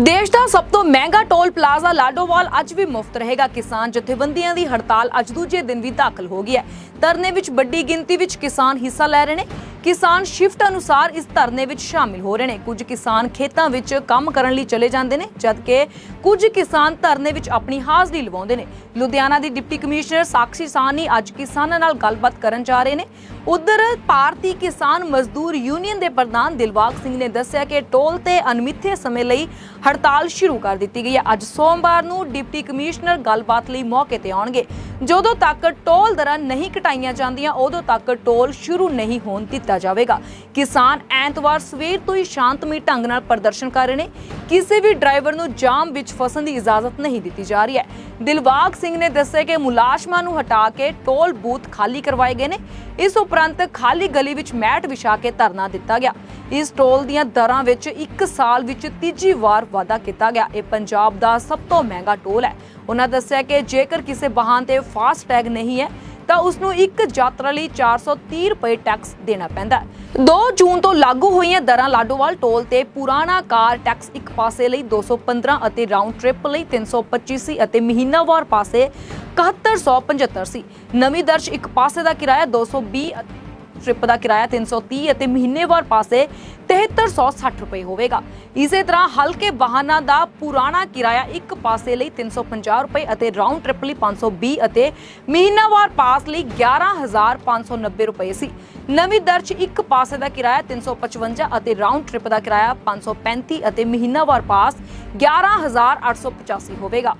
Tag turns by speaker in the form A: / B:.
A: ਦੇਸ਼ ਦਾ ਸਭ ਤੋਂ ਮਹਿੰਗਾ ਟੋਲ ਪਲਾਜ਼ਾ ਲਾਡੋਵਾਲ ਅੱਜ ਵੀ ਮੁਫਤ ਰਹੇਗਾ। ਕਿਸਾਨ ਜਥੇਬੰਦੀਆਂ ਦੀ ਹੜਤਾਲ ਅੱਜ ਦੂਜੇ ਦਿਨ ਵੀ ਦਾਖਲ ਹੋ ਗਈ ਹੈ। ਧਰਨੇ ਵਿੱਚ ਵੱਡੀ ਗਿਣਤੀ ਵਿੱਚ ਕਿਸਾਨ ਹਿੱਸਾ ਲੈ ਰਹੇ ਨੇ। ਕਿਸਾਨ ਸ਼ਿਫਟ ਅਨੁਸਾਰ ਇਸ ਧਰਨੇ ਵਿੱਚ ਸ਼ਾਮਿਲ ਹੋ ਰਹੇ ਨੇ। ਕੁਝ ਕਿਸਾਨ ਖੇਤਾਂ ਵਿੱਚ ਕੰਮ ਕਰਨ ਲਈ ਚਲੇ ਜਾਂਦੇ ਨੇ, ਜਦਕਿ ਕੁਝ ਕਿਸਾਨ ਧਰਨੇ ਵਿੱਚ ਆਪਣੀ ਹਾਜ਼ਰੀ ਲਵਾਉਂਦੇ ਨੇ। ਲੁਧਿਆਣਾ ਦੀ ਡਿਪਟੀ ਕਮਿਸ਼ਨਰ ਸਾਕਸ਼ੀ ਸਾਹਨੀ ਅੱਜ ਕਿਸਾਨਾਂ ਨਾਲ ਗੱਲਬਾਤ ਕਰਨ ਜਾ ਰਹੇ ਨੇ। ਉਧਰ ਭਾਰਤੀ ਕਿਸਾਨ ਮਜ਼ਦੂਰ ਯੂਨੀਅਨ ਦੇ ਪ੍ਰਧਾਨ ਦਿਲਬਾਗ ਸਿੰਘ ਨੇ ਦੱਸਿਆ ਕਿ ਟੋਲ ਤੇ ਅਨਮਿੱਥੇ ਸਮੇਂ ਲਈ ਹੜਤਾਲ ਸ਼ੁਰੂ ਕਰ ਦਿੱਤੀ ਗਈ ਹੈ। ਅੱਜ ਸੋਮਵਾਰ ਨੂੰ ਡਿਪਟੀ ਕਮਿਸ਼ਨਰ ਗੱਲਬਾਤ ਲਈ ਮੌਕੇ ਤੇ ਆਉਣਗੇ। ਜਦੋਂ ਤੱਕ ਟੋਲ ਦਰਾਂ ਨਹੀਂ ਘਟਾਈਆਂ ਜਾਂਦੀਆਂ, ਉਦੋਂ ਤੱਕ ਟੋਲ ਸ਼ੁਰੂ ਨਹੀਂ ਹੋਣ ਦਿੱਤਾ ਜਾਵੇਗਾ। ਕਿਸਾਨ ਐਤਵਾਰ ਸਵੇਰ ਤੋਂ ਹੀ ਸ਼ਾਂਤਮਈ ਢੰਗ ਨਾਲ ਪ੍ਰਦਰਸ਼ਨ ਕਰ ਰਹੇ ਨੇ। ਕਿਸੇ ਵੀ ਡਰਾਈਵਰ ਨੂੰ ਜਾਮ ਵਿੱਚ ਫਸਣ ਦੀ ਇਜਾਜ਼ਤ ਨਹੀਂ ਦਿੱਤੀ ਜਾ ਰਹੀ ਹੈ। ਦਿਲਬਾਗ ਸਿੰਘ ਨੇ ਦੱਸਿਆ ਕਿ ਮੁਲਾਜ਼ਮਾਂ ਨੂੰ ਹਟਾ ਕੇ ਟੋਲ ਬੂਥ ਖਾਲੀ ਕਰਵਾਏ ਗਏ ਨੇ। ਇਸ ਉਪਰੰਤ ਖਾਲੀ ਗਲੀ ਵਿੱਚ ਮੈਟ ਵਿਛਾ ਕੇ ਧਰਨਾ ਦਿੱਤਾ ਗਿਆ। ਇਸ ਟੋਲ ਦੀਆਂ ਦਰਾਂ ਵਿੱਚ 1 ਸਾਲ ਵਿੱਚ ਤੀਜੀ ਵਾਰ ਵਾਧਾ ਕੀਤਾ ਗਿਆ। ਇਹ ਪੰਜਾਬ ਦਾ ਸਭ ਤੋਂ ਮਹਿੰਗਾ ਟੋਲ ਹੈ। ਉਹਨਾਂ ਦੱਸਿਆ ਕਿ ਜੇਕਰ ਕਿਸੇ ਵਾਹਨ ਤੇ ਫਾਸਟ ਟੈਗ ਨਹੀਂ ਹੈ ਤਾਂ ਉਸ ਨੂੰ ਇੱਕ ਯਾਤਰਾ ਲਈ 430 ਰੁਪਏ ਟੈਕਸ ਦੇਣਾ ਪੈਂਦਾ 2 ਜੂਨ ਤੋਂ ਲਾਗੂ ਹੋਈਆਂ ਦਰਾਂ ਲਾਡੋਵਾਲ ਟੋਲ ਤੇ ਪੁਰਾਣਾ ਕਾਰ ਟੈਕਸ ਇੱਕ ਪਾਸੇ ਲਈ 215 ਅਤੇ ਰਾਉਂਡ ਟ੍ਰਿਪ ਲਈ 325 ਸੀ ਅਤੇ ਮਹੀਨਾਵਾਰ ਪਾਸੇ 7175 ਸੀ ਨਵੀਂ ਦਰਜ ਇੱਕ ਪਾਸੇ ਦਾ ਕਿਰਾਇਆ 220 ਅਤੇ ਟ੍ਰਿਪ ਦਾ ਕਿਰਾਇਆ 330 ਅਤੇ ਮਹੀਨੇਵਾਰ ਪਾਸੇ 7360 ਰੁਪਏ ਹੋਵੇਗਾ। ਇਸੇ ਤਰ੍ਹਾਂ ਹਲਕੇ ਵਾਹਨਾਂ ਦਾ ਪੁਰਾਣਾ ਕਿਰਾਇਆ ਇੱਕ ਪਾਸੇ ਲਈ 350 ਰੁਪਏ ਅਤੇ ਰਾਉਂਡ ਟ੍ਰਿਪ ਲਈ 520 ਅਤੇ ਮਹੀਨਾਵਾਰ ਪਾਸ ਲਈ 11590 ਰੁਪਏ ਸੀ। ਨਵੀਂ ਦਰ ਚ ਇੱਕ ਪਾਸੇ ਦਾ ਕਿਰਾਇਆ 355 ਅਤੇ ਰਾਉਂਡ ਟ੍ਰਿਪ ਦਾ ਕਿਰਾਇਆ 535 ਅਤੇ ਮਹੀਨਾਵਾਰ ਪਾਸ 11885 ਹੋਵੇਗਾ।